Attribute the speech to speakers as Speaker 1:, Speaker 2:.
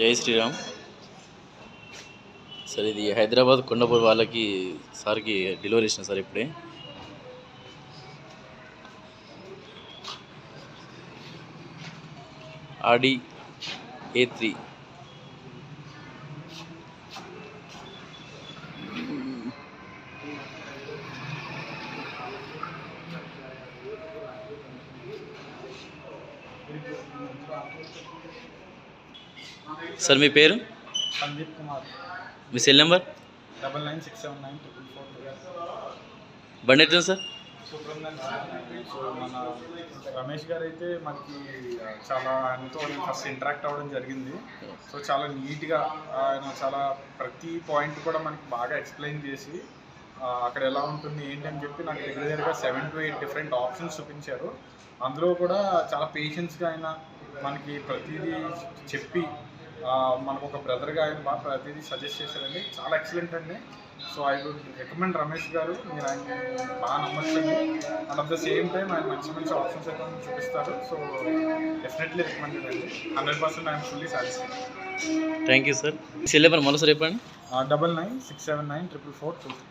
Speaker 1: జై శ్రీరామ్. సార్ ఇది హైదరాబాద్ కొండపూర్ వాళ్ళకి సార్కి డెలివరీ ఇచ్చిన సార్ ఇప్పుడే. ఆడి ఏ త్రీ. సార్ మీ పేరు?
Speaker 2: సందీప్ కుమార్.
Speaker 1: మీ cell number?
Speaker 2: Double nine six seven nine triple four
Speaker 1: బండి ఎట్లా సార్?
Speaker 2: సుబ్రహ్మణ్యం సో మన రమేష్ గారు అయితే మనకి చాలా ఆయనతో ఫస్ట్ ఇంటరాక్ట్ అవ్వడం జరిగింది. సో చాలా నీట్గా ఆయన చాలా ప్రతి పాయింట్ కూడా మనకి బాగా ఎక్స్ప్లెయిన్ చేసి అక్కడ ఎలా ఉంటుంది ఏంటి అని చెప్పి నాకు దగ్గర దగ్గరగా seven to eight different options చూపించారు. అందులో కూడా చాలా పేషెన్స్గా ఆయన మనకి ప్రతిదీ చెప్పి మనకు ఒక బ్రదర్గా ఆయన బాగా ప్రతిదీ సజెస్ట్ చేశారండి. చాలా ఎక్సలెంట్ అండి. So I would recommend Ramesh garu మీరు ఆయన బాగా నమ్మచ్చండి and at the same time ఆయన మంచి మంచి ఆప్షన్స్ అయితే చూపిస్తారు. సో డెఫినెట్లీ రికమెండెడ్ అండి. Hundred percent I'm fully satisfied
Speaker 1: thank you sir cell number మరోసారి చెప్పండి.
Speaker 2: Double nine six seven nine triple four two three